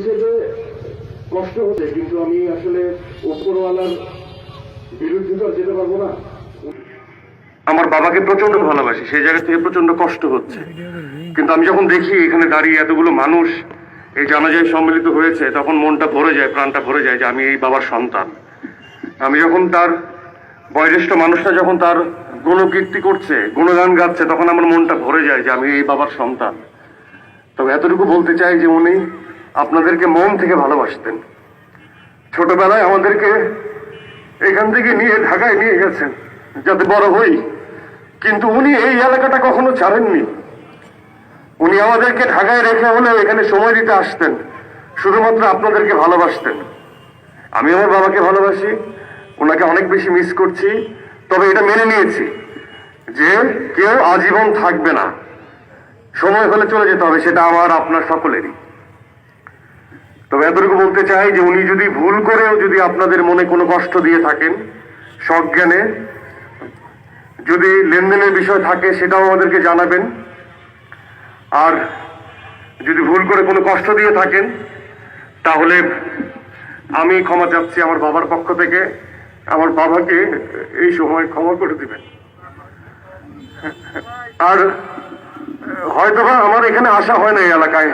হিসেবে কষ্ট হচ্ছে, কিন্তু আমি আসলে উপরওয়ালার বিরুদ্ধে তো যেতে পারব না। আমার বাবাকে প্রচণ্ড ভালোবাসি, সেই জায়গা থেকে প্রচণ্ড কষ্ট হচ্ছে। কিন্তু আমি যখন দেখি এখানে দাঁড়িয়ে এতগুলো মানুষ, এই জানাজায় সম্মিলিত হয়েছে, তখন মনটা ভরে যায়, প্রাণটা ভরে যায় যে আমি এই বাবার সন্তান। আমি যখন তার বয়োজ্যেষ্ঠ মানুষটা যখন তার গুণকীর্তি করছে, গুণগান গাচ্ছে, তখন আমার মনটা ভরে যায় যে আমি এই বাবার সন্তান। তবে এতটুকু বলতে চাই যে উনি আপনাদেরকে মন থেকে ভালোবাসতেন। ছোটবেলায় আমাদেরকে এখান থেকে নিয়ে ঢাকায় নিয়ে গেছেন, যাতে বড় হই। কিন্তু উনি এই এলাকাটা কখনো ছাড়েননি। উনি আমাদেরকে ঢাকায় রেখে হলেও এখানে সময় দিতে আসতেন, শুধুমাত্র আপনাদেরকে ভালোবাসতেন। আমি আমার বাবাকে ভালোবাসি, ওনাকে অনেক বেশি মিস করছি, তবে এটা মেনে নিয়েছি যে কেউ আজীবন থাকবে না। সময় হলে চলে যেতে হবে, সেটা আমার, আপনার সকলেরই। তবে এতটুকু বলতে চাই যে উনি যদি ভুল করেও যদি আপনাদের মনে কোনো কষ্ট দিয়ে থাকেন, সজ্ঞানে যদি লেনদেনের বিষয় থাকে সেটাও আমাদেরকে জানাবেন। আর যদি ভুল করে কোনো কষ্ট দিয়ে থাকেন, তাহলে আমি ক্ষমা চাচ্ছি আমার বাবার পক্ষ থেকে। আমার বাবাকে এই সময় ক্ষমা করে দিবেন। আর হয়তোবা আমার এখানে আসা হয় না এই এলাকায়।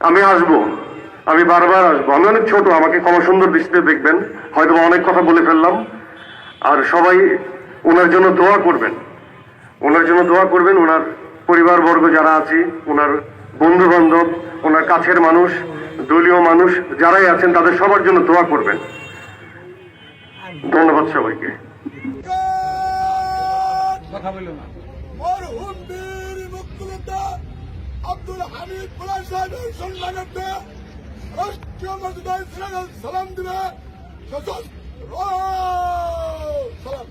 আমি আসব। আমি বারবার আসব। আমি অনেক ছোট আমাকে ক্ষমা সুন্দর দৃষ্টিতে দেখবেন। হয়তো অনেক কথা বলে ফেললাম। আর সবাই ওনার জন্য দোয়া করবেন। ওনার জন্য দোয়া করবেন ওনার পরিবারবর্গ যারা আছে ওনার বন্ধু বান্ধব ওনার কাছের মানুষ দলীয় মানুষ যারাই আছেন তাদের সবার জন্য দোয়া করবেন। ধন্যবাদ সবাইকে। কথা বলল না। মরহুম বীর মুক্তিযোদ্ধা আব্দুল হামিদ সাহেবের সম্মানার্থে Koş diyorlardı ben sıradan salam dime. Şatos. Salam.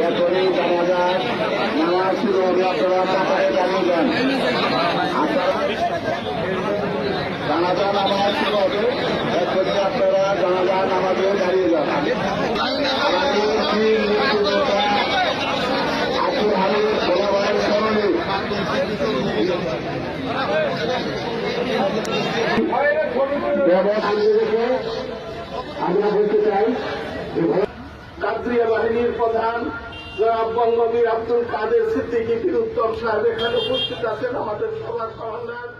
এখনই জানাজা নামাজ শুরু হবে আপনারা কাতারে দাঁড়িয়ে যান জানাজা নামাজ শুরু হবে এখনই আপনারা জানাজা নামাজে দাঁড়িয়ে যান আমাদের বীর মুক্তিযোদ্ধা আব্দুল হামিদ ভোলাভাইয়ের স্মরণে ব্যবহার রেখে বাহিনীর প্রধান জনাব বঙ্গবীর আব্দুল কাদের সিদ্দিকী বীর উত্তম সাহেব এখানে উপস্থিত আছেন, আমাদের সবার কমান্ডার।